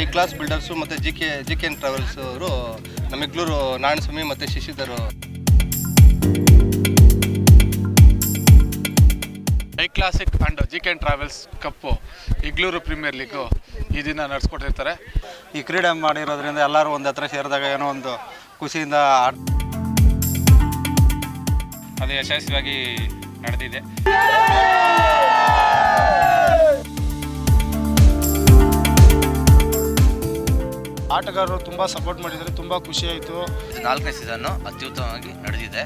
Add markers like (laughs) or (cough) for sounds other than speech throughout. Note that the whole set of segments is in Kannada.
ಐ ಕ್ಲಾಸ್ ಬಿಲ್ಡರ್ಸು ಮತ್ತು G K G K N travels ಅವರು ನಮ್ಮ ಇಗ್ಲೂರು ನಾರಾಯಣಸ್ವಾಮಿ ಮತ್ತು Shashidhar I classic and G K N travels cup Igluru premier league ಈ ದಿನ ನಡೆಸ್ಕೊಟ್ಟಿರ್ತಾರೆ. ಈ ಕ್ರೀಡೆ ಮಾಡಿರೋದ್ರಿಂದ ಎಲ್ಲರೂ ಒಂದು ಹತ್ರ ಸೇರಿದಾಗ ಏನೋ ಒಂದು ಖುಷಿಯಿಂದ ಆಡ್ ಅದು ಯಶಸ್ವಿಯಾಗಿ ನಡೆದಿದೆ. ಆಟಗಾರರು ತುಂಬ ಸಪೋರ್ಟ್ ಮಾಡಿದ್ದಾರೆ ತುಂಬ ಖುಷಿ ಆಯ್ತು. ನಾಲ್ಕನೇ ಸೀಸನ್ನು ಅತ್ಯುತ್ತಮವಾಗಿ ನಡೆದಿದೆ.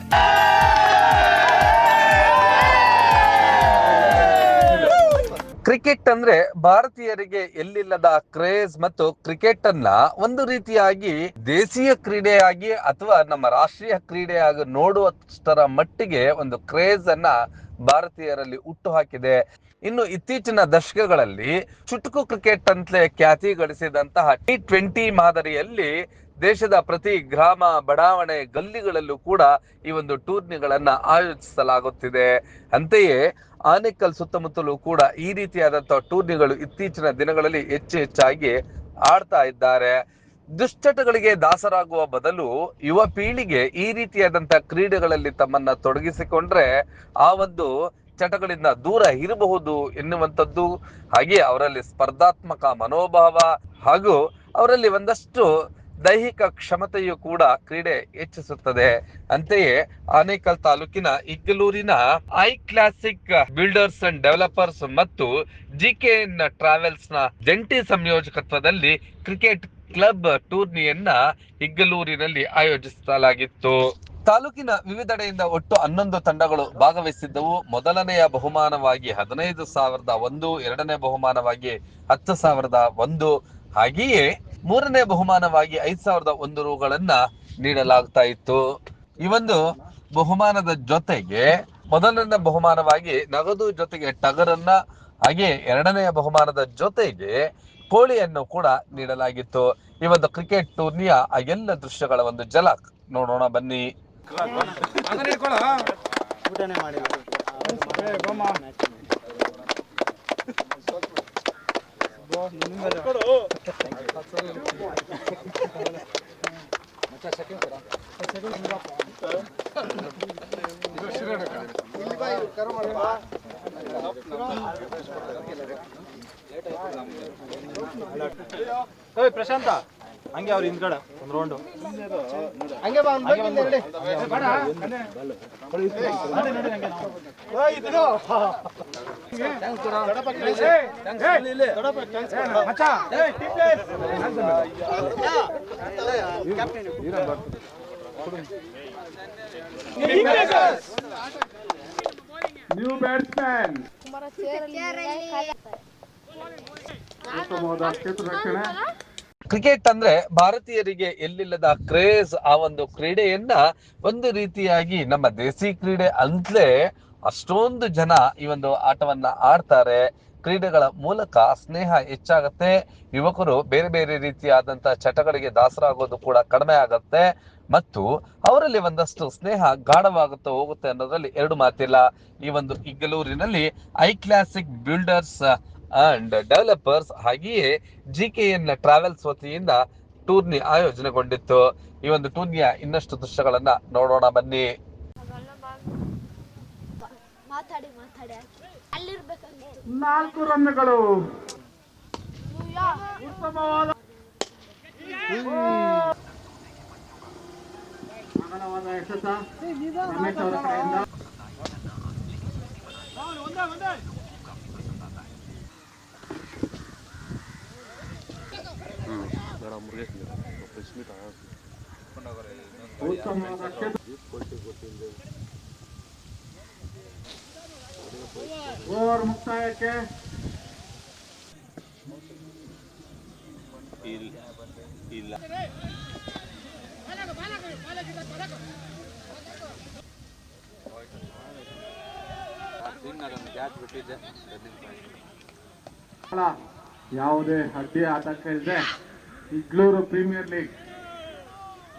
ಕ್ರಿಕೆಟ್ ಅಂದ್ರೆ ಭಾರತೀಯರಿಗೆ ಎಲ್ಲಿಲ್ಲದ ಕ್ರೇಜ್ ಮತ್ತು ಕ್ರಿಕೆಟ್ ಅನ್ನ ಒಂದು ರೀತಿಯಾಗಿ ದೇಶೀಯ ಕ್ರೀಡೆಯಾಗಿ ಅಥವಾ ನಮ್ಮ ರಾಷ್ಟ್ರೀಯ ಕ್ರೀಡೆಯಾಗಿ ನೋಡುವಷ್ಟರ ಮಟ್ಟಿಗೆ ಒಂದು ಕ್ರೇಜ್ ಅನ್ನ ಭಾರತೀಯರಲ್ಲಿ ಹುಟ್ಟು ಹಾಕಿದೆ. ಇನ್ನು ಇತ್ತೀಚಿನ ದಶಕಗಳಲ್ಲಿ ಚುಟುಕು ಕ್ರಿಕೆಟ್ ಅಂತಲೇ ಖ್ಯಾತಿ ಗಳಿಸಿದಂತಹ ಟಿ ಟ್ವೆಂಟಿ ಮಾದರಿಯಲ್ಲಿ ದೇಶದ ಪ್ರತಿ ಗ್ರಾಮ ಬಡಾವಣೆ ಗಲ್ಲಿಗಳಲ್ಲೂ ಕೂಡ ಈ ಒಂದು ಟೂರ್ನಿಗಳನ್ನ ಆಯೋಜಿಸಲಾಗುತ್ತಿದೆ. ಅಂತೆಯೇ ಆನೇಕಲ್ ಸುತ್ತಮುತ್ತಲೂ ಕೂಡ ಈ ರೀತಿಯಾದಂತಹ ಟೂರ್ನಿಗಳು ಇತ್ತೀಚಿನ ದಿನಗಳಲ್ಲಿ ಹೆಚ್ಚು ಹೆಚ್ಚಾಗಿ ಆಡ್ತಾ ಇದ್ದಾರೆ. ದುಶ್ಚಟಗಳಿಗೆ ದಾಸರಾಗುವ ಬದಲು ಯುವ ಪೀಳಿಗೆ ಈ ರೀತಿಯಾದಂತಹ ಕ್ರೀಡೆಗಳಲ್ಲಿ ತಮ್ಮನ್ನ ತೊಡಗಿಸಿಕೊಂಡ್ರೆ ಆ ಒಂದು ಚಟಗಳಿಂದ ದೂರ ಇರಬಹುದು ಎನ್ನುವಂಥದ್ದು ಹಾಗೆ ಅವರಲ್ಲಿ ಸ್ಪರ್ಧಾತ್ಮಕ ಮನೋಭಾವ ಹಾಗೂ ಅವರಲ್ಲಿ ಒಂದಷ್ಟು ದೈಹಿಕ ಕ್ಷಮತೆಯು ಕೂಡ ಕ್ರೀಡೆ ಹೆಚ್ಚಿಸುತ್ತದೆ. ಅಂತೆಯೇ ಆನೇಕಲ್ ತಾಲೂಕಿನ ಇಗ್ಗಲೂರಿನ I classic builders and developers ಮತ್ತು ಜಿ ಕೆ ಎನ್ ಟ್ರಾವೆಲ್ಸ್ನ ಜಂಟಿ ಸಂಯೋಜಕತ್ವದಲ್ಲಿ ಕ್ರಿಕೆಟ್ ಕ್ಲಬ್ ಟೂರ್ನಿಯನ್ನ ಹಿಗ್ಗಲೂರಿನಲ್ಲಿ ಆಯೋಜಿಸಲಾಗಿತ್ತು. ತಾಲೂಕಿನ ವಿವಿಧೆಡೆಯಿಂದ ಒಟ್ಟು ಹನ್ನೊಂದು ತಂಡಗಳು ಭಾಗವಹಿಸಿದ್ದವು. ಮೊದಲನೆಯ ಬಹುಮಾನವಾಗಿ ಹದಿನೈದು ಸಾವಿರದ ಒಂದು, ಎರಡನೇ ಬಹುಮಾನವಾಗಿ ಹತ್ತು ಸಾವಿರದ ಒಂದು. ಹಾಗೆಯೇ ಮೂರನೇ ಬಹುಮಾನವಾಗಿ ಐದು ಸಾವಿರದ ಒಂದು ರುಗಳನ್ನ ನೀಡಲಾಗ್ತಾ ಇತ್ತು. ಈ ಒಂದು ಬಹುಮಾನದ ಜೊತೆಗೆ ಮೊದಲನೇ ಬಹುಮಾನವಾಗಿ ನಗದು ಜೊತೆಗೆ ಟಗರನ್ನ ಹಾಗೆ ಎರಡನೆಯ ಬಹುಮಾನದ ಜೊತೆಗೆ ಕೋಳಿಯನ್ನು ಕೂಡ ನೀಡಲಾಗಿತ್ತು. ಈ ಒಂದು ಕ್ರಿಕೆಟ್ ಟೂರ್ನಿಯ ಆ ಎಲ್ಲ ದೃಶ್ಯಗಳ ಒಂದು ಜಲಕ್ ನೋಡೋಣ ಬನ್ನಿ. (laughs) ಏಯ್ ಪ್ರಶಾಂತ ಹಂಗೆ ಅವ್ರ ಹಿಂದ್ಗಡೆ ಒಂದು ರೌಂಡು ಹಂಗೆ ಬಾ ಬಂದು ನಡಿ. ಬೇಡ. ಏಯ್. ದೊಡ್ಡಪ್ಪ ಕಳ್ಸಿ. ದೊಡ್ಡಪ್ಪ ಕಳ್ಸಿ. ಏಯ್, players. ನ್ಯೂ ಬ್ಯಾಟ್ಸ್ಮನ್ ಉತ್ತಮವಾದ ರಕ್ಷಣೆ. ಕ್ರಿಕೆಟ್ ಅಂದ್ರೆ ಭಾರತೀಯರಿಗೆ ಎಲ್ಲಿಲ್ಲದ ಕ್ರೇಜ್ ಆ ಒಂದು ಕ್ರೀಡೆಯನ್ನ ಒಂದು ರೀತಿಯಾಗಿ ನಮ್ಮ ದೇಸಿ ಕ್ರೀಡೆ ಅಂತಲೇ ಅಷ್ಟೊಂದು ಜನ ಈ ಒಂದು ಆಟವನ್ನ ಆಡ್ತಾರೆ. ಕ್ರೀಡೆಗಳ ಮೂಲಕ ಸ್ನೇಹ ಹೆಚ್ಚಾಗತ್ತೆ. ಯುವಕರು ಬೇರೆ ಬೇರೆ ರೀತಿಯಾದಂತಹ ಚಟಗಳಿಗೆ ದಾಸರಾಗೋದು ಕೂಡ ಕಡಿಮೆ ಆಗತ್ತೆ. ಮತ್ತು ಅವರಲ್ಲಿ ಒಂದಷ್ಟು ಸ್ನೇಹ ಗಾಢವಾಗುತ್ತಾ ಹೋಗುತ್ತೆ ಅನ್ನೋದ್ರಲ್ಲಿ ಎರಡು ಮಾತಿಲ್ಲ. ಈ ಒಂದು ಇಗ್ಗಲೂರಿನಲ್ಲಿ I classic builders and developers ಹಾಗೆಯೇ ಜಿ ಕೆ ಎನ್ ಟ್ರಾವೆಲ್ಸ್ ವತಿಯಿಂದ ಟೂರ್ನಿ ಆಯೋಜನೆಗೊಂಡಿತ್ತು. ಈ ಒಂದು ಟೂರ್ನಿಯ ಇನ್ನಷ್ಟು ದೃಶ್ಯಗಳನ್ನ ನೋಡೋಣ ಬನ್ನಿ. ಮಾತಾಡಿ ಮಾತಾಡಿ ಅಲ್ಲಿರ್ಬೇಕಂತ. ನಾಲ್ಕು ರನ್ಗಳು ಉತ್ತಮವಾದ ಯಶಸ್ಸ. ರಮೇಶ್ ಅವರ ಕಡೆಯಿಂದ. ಉತ್ತಮವಾದ ಕ್ಷೇತ್ರ ಓವರ್ ಮುಕ್ತಾಯಕ್ಕೆ. ಇಲ್ಲ ಯಾವುದೇ ಅಡ್ಡಿ ಆತಂಕ ಇಲ್ಲದೆ Igluru premier league.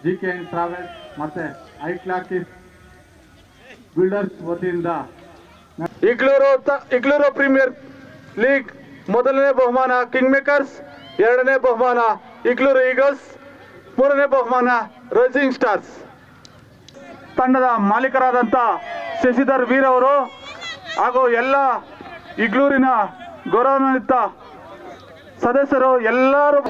G K N travels ಮತ್ತೆ ಐ ಕ್ಲಾಕ್ ಬಿಲ್ಡರ್ಸ್ ವತಿಯಿಂದ ಇಗ್ಲೂರು ಇಗ್ಲೂರು ಪ್ರೀಮಿಯರ್ ಲೀಗ್ ಮೊದಲನೇ ಬಹುಮಾನ ಕಿಂಗ್ ಮೇಕರ್ಸ್ ಎರಡನೇ ಬಹುಮಾನ ಇಗ್ಲೂರು ಈಗಲ್ಸ್, ಮೂರನೇ ಬಹುಮಾನ ರೈಸಿಂಗ್ ಸ್ಟಾರ್ಸ್. ತಂಡದ ಮಾಲೀಕರಾದಂಥ ಶಶಿಧರ್ ವೀರ್ ಅವರು ಹಾಗೂ ಎಲ್ಲ ಇಗ್ಲೂರಿನ ಗೌರವಾನ್ವಿತ ಸದಸ್ಯರು ಎಲ್ಲರೂ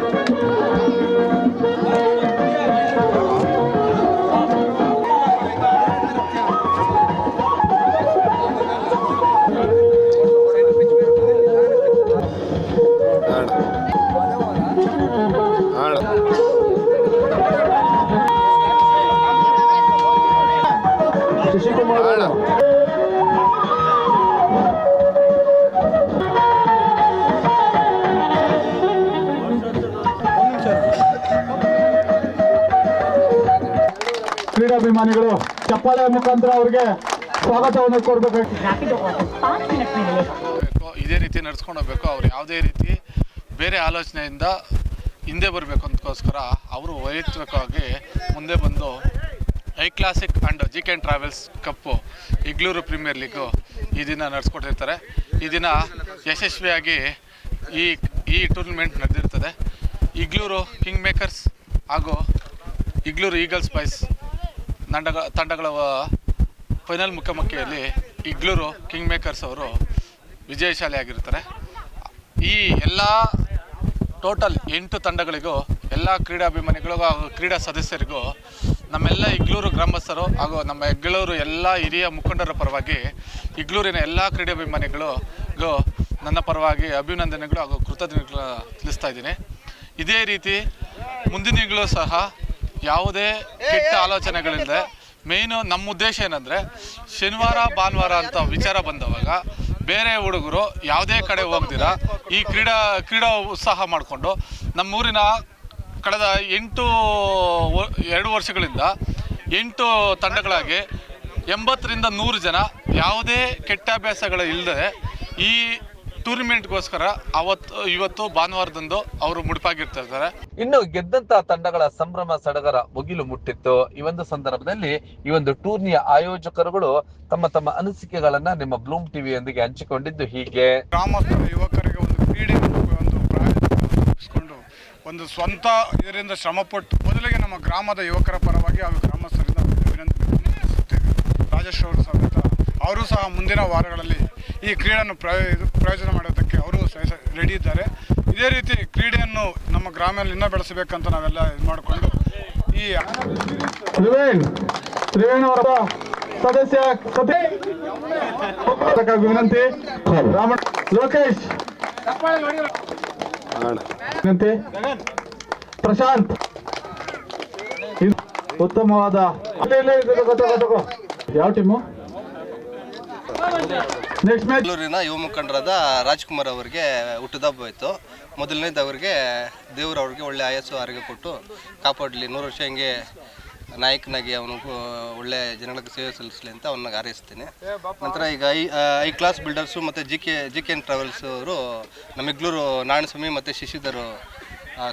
ಚಪ್ಪಾಳೆ ಮುಖಾಂತರ ಅವ್ರಿಗೆ ಸ್ವಾಗತವನ್ನು ಕೊಡಬೇಕಾಗಿ. ಬೇಕು ಇದೇ ರೀತಿ ನಡ್ಸ್ಕೊಂಡು ಹೋಗ್ಬೇಕು, ಅವ್ರು ಯಾವುದೇ ರೀತಿ ಬೇರೆ ಆಲೋಚನೆಯಿಂದ ಹಿಂದೆ ಬರಬೇಕು ಅಂತಕ್ಕೋಸ್ಕರ ಅವರು ವೈಯಕ್ತಿಕವಾಗಿ ಮುಂದೆ ಬಂದು I classic and G K N travels cup Igluru premier league ಈ ದಿನ ನಡೆಸ್ಕೊಟ್ಟಿರ್ತಾರೆ. ಈ ದಿನ ಯಶಸ್ವಿಯಾಗಿ ಈ ಈ ಟೂರ್ನಮೆಂಟ್ ನಡೆದಿರ್ತದೆ. ಇಗ್ಲೂರು ಕಿಂಗ್ ಮೇಕರ್ಸ್ ಹಾಗೂ ಇಗ್ಲೂರು ಈಗಲ್ಸ್ ಬಾಯ್ಸ್ ತಂಡಗಳ ತಂಡಗಳ ಫೈನಲ್ ಮುಖಾಮುಖಿಯಲ್ಲಿ ಇಗ್ಲೂರು ಕಿಂಗ್ ಮೇಕರ್ಸ್ ಅವರು ವಿಜಯಶಾಲಿಯಾಗಿರ್ತಾರೆ ಈ ಎಲ್ಲ ಟೋಟಲ್ ಎಂಟು ತಂಡಗಳಿಗೂ, ಎಲ್ಲ ಕ್ರೀಡಾಭಿಮಾನಿಗಳಿಗೂ ಹಾಗೂ ಕ್ರೀಡಾ ಸದಸ್ಯರಿಗೂ, ನಮ್ಮೆಲ್ಲ ಇಗ್ಲೂರು ಗ್ರಾಮಸ್ಥರು ಹಾಗೂ ನಮ್ಮ ಹೆಗ್ಗಳೂರು ಎಲ್ಲ ಹಿರಿಯ ಮುಖಂಡರ ಪರವಾಗಿ ಇಗ್ಲೂರಿನ ಎಲ್ಲ ಕ್ರೀಡಾಭಿಮಾನಿಗಳಿಗೂ ನನ್ನ ಪರವಾಗಿ ಅಭಿನಂದನೆಗಳು ಹಾಗೂ ಕೃತಜ್ಞತೆಗಳನ್ನು ತಿಳಿಸ್ತಾ ಇದ್ದೀನಿ. ಇದೇ ರೀತಿ ಮುಂದಿನಗಳು ಸಹ ಯಾವುದೇ ಕೆಟ್ಟ ಆಲೋಚನೆಗಳಿಲ್ಲದೆ ಮೇಯ್ನು ನಮ್ಮ ಉದ್ದೇಶ ಏನಂದರೆ ಶನಿವಾರ ಭಾನುವಾರ ಅಂತ ವಿಚಾರ ಬಂದವಾಗ ಬೇರೆ ಹುಡುಗರು ಯಾವುದೇ ಕಡೆ ಹೋಗ್ದಿರ ಈ ಕ್ರೀಡಾ ಕ್ರೀಡಾ ಉತ್ಸಾಹ ಮಾಡಿಕೊಂಡು ನಮ್ಮೂರಿನ ಕಳೆದ ಎಂಟು ಎರಡು ವರ್ಷಗಳಿಂದ ಎಂಟು ತಂಡಗಳಾಗಿ ಎಂಬತ್ತರಿಂದ ನೂರು ಜನ ಯಾವುದೇ ಕೆಟ್ಟ ಅಭ್ಯಾಸಗಳು ಇಲ್ಲದೆ ಈ ಟೂರ್ನಿಮೆಂಟ್ಗೋಸ್ಕರ ಅವತ್ತು ಇವತ್ತು ಭಾನುವಾರದಂದು ಅವರು ಮುಡುಪಾಗಿರ್ತಾರೆ ಇನ್ನು ಗೆದ್ದಂತ ತಂಡಗಳ ಸಂಭ್ರಮ ಸಡಗರ ಮುಗಿಲು ಮುಟ್ಟಿತ್ತು. ಈ ಒಂದು ಸಂದರ್ಭದಲ್ಲಿ ಈ ಒಂದು ಟೂರ್ನಿಯ ಆಯೋಜಕರುಗಳು ತಮ್ಮ ತಮ್ಮ ಅನಿಸಿಕೆಗಳನ್ನ ನಿಮ್ಮ ಬ್ಲೂಮ್ ಟಿವಿಯೊಂದಿಗೆ ಹಂಚಿಕೊಂಡಿದ್ದು ಹೀಗೆ. ಗ್ರಾಮಸ್ಥರ ಯುವಕರಿಗೆ ಒಂದು ಕ್ರೀಡೆ ಒಂದು ಪ್ರಾಯೋಜಿಸಿಕೊಂಡು ಒಂದು ಸ್ವಂತ ಇದರಿಂದ ಶ್ರಮಪಟ್ಟು ಮೊದಲಿಗೆ ನಮ್ಮ ಗ್ರಾಮದ ಯುವಕರ ಪರವಾಗಿ ಹಾಗೂ ಗ್ರಾಮಸ್ಥರಿಂದ ವಿನಂತಿಸುತ್ತೇವೆ ರಾಜೇಶ್ವರ ಅವರು ಸಮೇತ ಅವರು ಸಹ ಮುಂದಿನ ವಾರಗಳಲ್ಲಿ ಈ ಕ್ರೀಡೆಯನ್ನು ಪ್ರಯೋಜನ ಮಾಡೋದಕ್ಕೆ ಅವರು ರೆಡಿ ಇದ್ದಾರೆ. ಇದೇ ರೀತಿ ಕ್ರೀಡೆಯನ್ನು ನಮ್ಮ ಗ್ರಾಮದಲ್ಲಿ ಇನ್ನೂ ಬೆಳೆಸಬೇಕಂತ ನಾವೆಲ್ಲ ಇದು ಮಾಡಿಕೊಂಡು ಈ ಸದಸ್ಯ ವಿನಂತಿ ರಾಮಣ್ಣ ಲೋಕೇಶ್. ವಿನಂತಿ, ಪ್ರಶಾಂತ್. ಉತ್ತಮವಾದ. ಯಾವ ಟೀಮು ಬೆಂಗಳೂರಿನ ಯುವ ಮುಖಂಡರಾದ ರಾಜ್ಕುಮಾರ್ ಅವರಿಗೆ ಹುಟ್ಟುದಬ್ಬ ಇತ್ತು. ಮೊದಲನೇದು ಅವರಿಗೆ ದೇವರು ಅವ್ರಿಗೆ ಒಳ್ಳೆ ಆಯಸ್ಸು, ಆರೋಗ್ಯ ಕೊಟ್ಟು ಕಾಪಾಡಲಿ. ನೂರು ವರ್ಷ ಹಿಂಗೆ ನಾಯಕನಾಗಿ ಅವನಿಗೂ ಒಳ್ಳೆ ಜನಗಳಿಗೆ ಸೇವೆ ಸಲ್ಲಿಸಲಿ ಅಂತ ಅವನಿಗೆ ಹಾರೈಸ್ತೀನಿ. ನಂತರ ಈಗ ಐ ಐ ಕ್ಲಾಸ್ ಬಿಲ್ಡರ್ಸು ಮತ್ತು G K G K N travels ಅವರು ನಮ್ಮ ಇಗ್ಲೂರು ನಾರಾಯಣಸ್ವಾಮಿ ಮತ್ತು ಶಶಿಧರು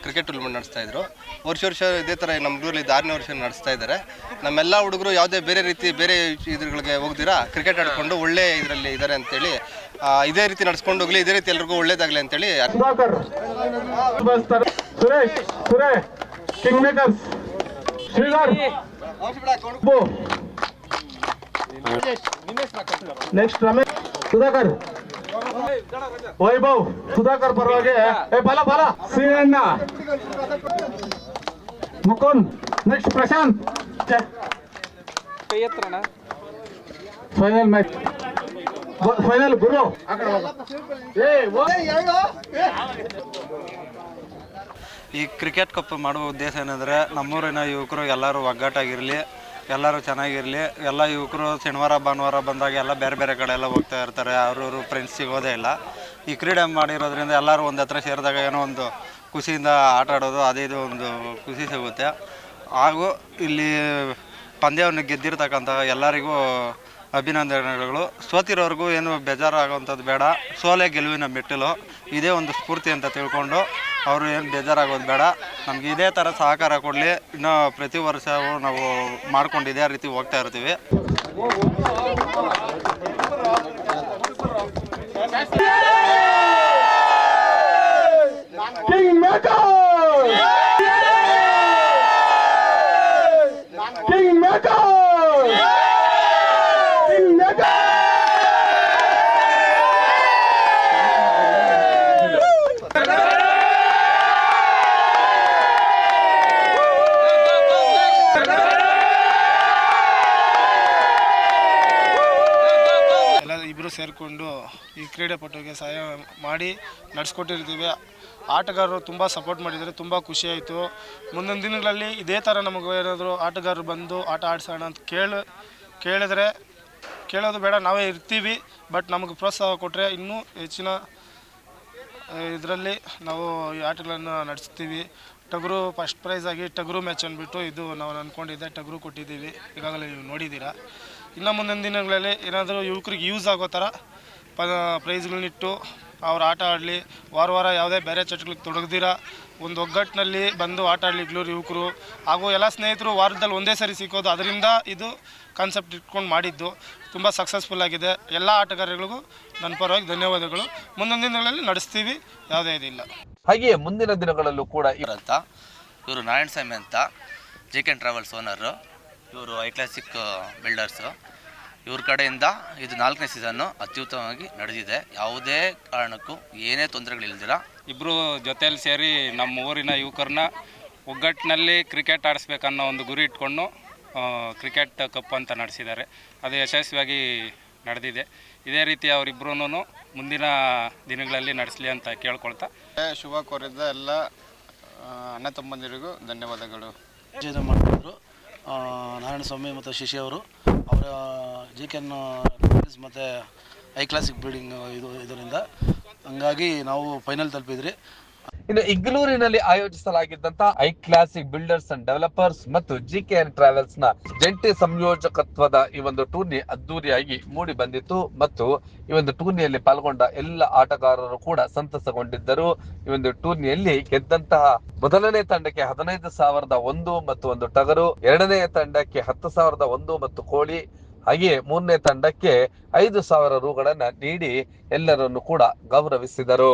ಕ್ರಿಕೆಟ್ ಟೂರ್ನಮೆಂಟ್ ನಡೆಸ್ತಾ ಇದ್ರು. ವರ್ಷ ವರ್ಷ ಇದೇ ಥರ ನಮ್ಮ ಊರಲ್ಲಿ ಆರನೇ ವರ್ಷ ನಡೆಸ್ತಾ ಇದ್ದಾರೆ. ನಮ್ಮೆಲ್ಲ ಹುಡುಗರು ಯಾವುದೇ ಬೇರೆ ರೀತಿ ಬೇರೆ ಇದ್ರಗಳಿಗೆ ಹೋಗ್ದಿರಾ ಕ್ರಿಕೆಟ್ ಆಡಿಕೊಂಡು ಒಳ್ಳೆ ಇದರಲ್ಲಿ ಇದ್ದಾರೆ ಅಂತೇಳಿ ಇದೇ ರೀತಿ ನಡ್ಸ್ಕೊಂಡು ಹೋಗ್ಲಿ ಇದೇ ರೀತಿ ಎಲ್ರಿಗೂ ಒಳ್ಳೇದಾಗಲಿ ಅಂತೇಳಿ. ನೆಕ್ಸ್ಟ್ ರಮೇಶ್. ಸುಧಾಕರ್. ವೈಭವ್ ಸುಧಾಕರ್ ಪರವಾಗಿ. ಏ ಬಲ ಬಲ. Shriranna Mukund next Prashanth. Final match final ಗುರು. ಏ ಈ ಕ್ರಿಕೆಟ್ ಕಪ್ ಮಾಡುವ ಉದ್ದೇಶ ಏನಂದ್ರೆ ನಮ್ಮೂರಿನ ಯುವಕರು ಎಲ್ಲರೂ ಒಗ್ಗಟ್ಟಾಗಿರಲಿ ಎಲ್ಲರೂ ಚೆನ್ನಾಗಿರಲಿ. ಎಲ್ಲ ಯುವಕರು ಶನಿವಾರ, ಭಾನುವಾರ ಬಂದಾಗ ಎಲ್ಲ ಬೇರೆ ಬೇರೆ ಕಡೆ ಎಲ್ಲ ಹೋಗ್ತಾ ಇರ್ತಾರೆ. ಅವ್ರವ್ರು ಫ್ರೆಂಡ್ಸ್ ಸಿಗೋದೇ ಇಲ್ಲ. ಈ ಕ್ರೀಡೆ ಮಾಡಿರೋದ್ರಿಂದ ಎಲ್ಲರೂ ಒಂದು ಹತ್ರ ಸೇರಿದಾಗ ಏನೋ ಒಂದು ಖುಷಿಯಿಂದ ಆಟ ಆಡೋದು, ಅದೇ ಇದು ಒಂದು ಖುಷಿ ಸಿಗುತ್ತೆ. ಹಾಗೂ ಇಲ್ಲಿ ಪಂದ್ಯವನ್ನು ಗೆದ್ದಿರ್ತಕ್ಕಂಥ ಎಲ್ಲರಿಗೂ ಅಭಿನಂದನೆಗಳು. ಸೋತಿರೋರ್ಗೂ ಏನು ಬೇಜಾರಾಗುವಂಥದ್ದು ಬೇಡ. ಸೋಲೆ ಗೆಲುವಿನ ಮೆಟ್ಟಿಲು. ಇದೇ ಒಂದು ಸ್ಫೂರ್ತಿ ಅಂತ ತಿಳ್ಕೊಂಡು ಅವರು ಏನು ಬೇಜಾರಾಗೋದು ಬೇಡ. ನಮ್ಗೆ ಇದೇ ಥರ ಸಹಕಾರ ಕೊಡಲಿ. ಇನ್ನೂ ಪ್ರತಿ ವರ್ಷವೂ ನಾವು ಮಾಡ್ಕೊಂಡು ಇದೇ ರೀತಿ ಹೋಗ್ತಾ ಇರ್ತೀವಿ. ಕಿಂಗ್ ಈ ಕ್ರೀಡಾಪಟುವಿಗೆ ಸಹಾಯ ಮಾಡಿ ನಡೆಸ್ಕೊಟ್ಟಿರ್ತೀವಿ. ಆಟಗಾರರು ತುಂಬ ಸಪೋರ್ಟ್ ಮಾಡಿದರೆ ತುಂಬ ಖುಷಿಯಾಯಿತು ಮುಂದಿನ ದಿನಗಳಲ್ಲಿ ಇದೇ ಥರ ನಮಗೆ ಏನಾದರೂ ಆಟಗಾರರು ಬಂದು ಆಟ ಆಡಿಸೋಣ ಅಂತ ಕೇಳಿ, ಕೇಳಿದ್ರೆ ಕೇಳೋದು ಬೇಡ, ನಾವೇ ಇರ್ತೀವಿ. ಬಟ್ ನಮಗೆ ಪ್ರೋತ್ಸಾಹ ಕೊಟ್ಟರೆ ಇನ್ನೂ ಹೆಚ್ಚಿನ ಇದರಲ್ಲಿ ನಾವು ಈ ಆಟಗಳನ್ನು ನಡೆಸ್ತೀವಿ. ಟಗರು ಫಸ್ಟ್ ಪ್ರೈಸ್ ಆಗಿ ಟಗರು ಮ್ಯಾಚ್ ಅಂದ್ಬಿಟ್ಟು ಇದು ನಾವು ಅಂದ್ಕೊಂಡಿದ್ದೆ ಟಗರು ಕೊಟ್ಟಿದ್ದೀವಿ. ಈಗಾಗಲೇ ನೀವು ನೋಡಿದ್ದೀರಾ. ಇನ್ನು ಮುಂದಿನ ದಿನಗಳಲ್ಲಿ ಏನಾದರೂ ಯುವಕರಿಗೆ ಯೂಸ್ ಆಗೋ ಥರ ಪ ಪ್ರೈಸ್ಗಳನ್ನಿಟ್ಟು ಅವ್ರು ಆಟ ಆಡಲಿ ವಾರ ವಾರ ಯಾವುದೇ ಬೇರೆ ಚಟಗಳಿಗೆ ತೊಡಗದಿರ ಒಂದು ಒಗ್ಗಟ್ಟಿನಲ್ಲಿ ಬಂದು ಆಟ ಆಡಲಿ ಇಗ್ಲೂರು ಯುವಕರು ಹಾಗೂ ಎಲ್ಲ ಸ್ನೇಹಿತರು ವಾರದಲ್ಲಿ ಒಂದೇ ಸರಿ ಸಿಕ್ಕೋದು ಅದರಿಂದ ಇದು ಕಾನ್ಸೆಪ್ಟ್ ಇಟ್ಕೊಂಡು ಮಾಡಿದ್ದು. ತುಂಬ ಸಕ್ಸಸ್ಫುಲ್ ಆಗಿದೆ. ಎಲ್ಲ ಆಟಗಾರರಿಗೂ ನನ್ನ ಪರವಾಗಿ ಧನ್ಯವಾದಗಳು. ಮುಂದಿನ ದಿನಗಳಲ್ಲಿ ನಡೆಸ್ತೀವಿ ಯಾವುದೇ ಇದಿಲ್ಲ. ಹಾಗೆಯೇ ಮುಂದಿನ ದಿನಗಳಲ್ಲೂ ಕೂಡ ಇವರಂತ ಇವರು ನಾರಾಯಣ ಸ್ವಾಮಿ ಅಂತ ಜೆ ಕೆ ಟ್ರಾವೆಲ್ಸ್ ಓನರು ಇವರು ಐ ಕ್ಲಾಸಿಕ್ ಬಿಲ್ಡರ್ಸು ಇವ್ರ ಕಡೆಯಿಂದ ಇದು ನಾಲ್ಕನೇ ಸೀಸನ್ನು ಅತ್ಯುತ್ತಮವಾಗಿ ನಡೆದಿದೆ. ಯಾವುದೇ ಕಾರಣಕ್ಕೂ ಏನೇ ತೊಂದರೆಗಳಿಲ್ದಿರ ಇಬ್ಬರು ಜೊತೆಯಲ್ಲಿ ಸೇರಿ ನಮ್ಮ ಊರಿನ ಯುವಕರನ್ನ ಒಗ್ಗಟ್ಟಿನಲ್ಲಿ ಕ್ರಿಕೆಟ್ ಆಡಿಸ್ಬೇಕನ್ನೋ ಒಂದು ಗುರಿ ಇಟ್ಕೊಂಡು ಕ್ರಿಕೆಟ್ ಕಪ್ ಅಂತ ನಡೆಸಿದ್ದಾರೆ. ಅದು ಯಶಸ್ವಿಯಾಗಿ ನಡೆದಿದೆ. ಇದೇ ರೀತಿ ಅವರಿಬ್ಬರೂ ಮುಂದಿನ ದಿನಗಳಲ್ಲಿ ನಡೆಸಲಿ ಅಂತ ಕೇಳ್ಕೊಳ್ತಾ. ಶುಭ ಕೋರಿದ ಎಲ್ಲ ಅಣ್ಣ ತಮ್ಮಂದಿರಿಗೂ ಧನ್ಯವಾದಗಳು. ಮಾಡ್ತಿದ್ರು ನಾರಾಯಣ ಸ್ವಾಮಿ ಮತ್ತು ಶಿಶಿ ಅವರು, ಅವರ ಜಿ ಕೆನ್ ಮತ್ತು ಐ ಕ್ಲಾಸಿಕ್ ಬಿಲ್ಡಿಂಗ್ ಇದು, ಇದರಿಂದ. ಹಂಗಾಗಿ ನಾವು ಫೈನಲ್ ತಲುಪಿದ್ರಿ. ಇನ್ನು ಇಗ್ಲೂರಿನಲ್ಲಿ ಆಯೋಜಿಸಲಾಗಿದ್ದಂತ I classic builders and developers ಮತ್ತು ಜಿ ಕೆ ಎನ್ ಟ್ರಾವೆಲ್ಸ್ನ ಜಂಟಿ ಸಂಯೋಜಕತ್ವದ ಈ ಒಂದು ಟೂರ್ನಿ ಅದ್ದೂರಿಯಾಗಿ ಮೂಡಿ ಬಂದಿತ್ತು ಮತ್ತು ಈ ಒಂದು ಟೂರ್ನಿಯಲ್ಲಿ ಪಾಲ್ಗೊಂಡ ಎಲ್ಲ ಆಟಗಾರರು ಕೂಡ ಸಂತಸಗೊಂಡಿದ್ದರು. ಈ ಒಂದು ಟೂರ್ನಿಯಲ್ಲಿ ಗೆದ್ದಂತಹ ಮೊದಲನೇ ತಂಡಕ್ಕೆ ಹದಿನೈದು ಸಾವಿರದ ಒಂದು ಮತ್ತು ಒಂದು ಟಗರು, ಎರಡನೇ ತಂಡಕ್ಕೆ ಹತ್ತು ಸಾವಿರದ ಒಂದು ಮತ್ತು ಕೋಳಿ, ಹಾಗೆಯೇ ಮೂರನೇ ತಂಡಕ್ಕೆ ಐದು ಸಾವಿರ ರುಗಳನ್ನ ನೀಡಿ ಎಲ್ಲರನ್ನು ಕೂಡ ಗೌರವಿಸಿದರು.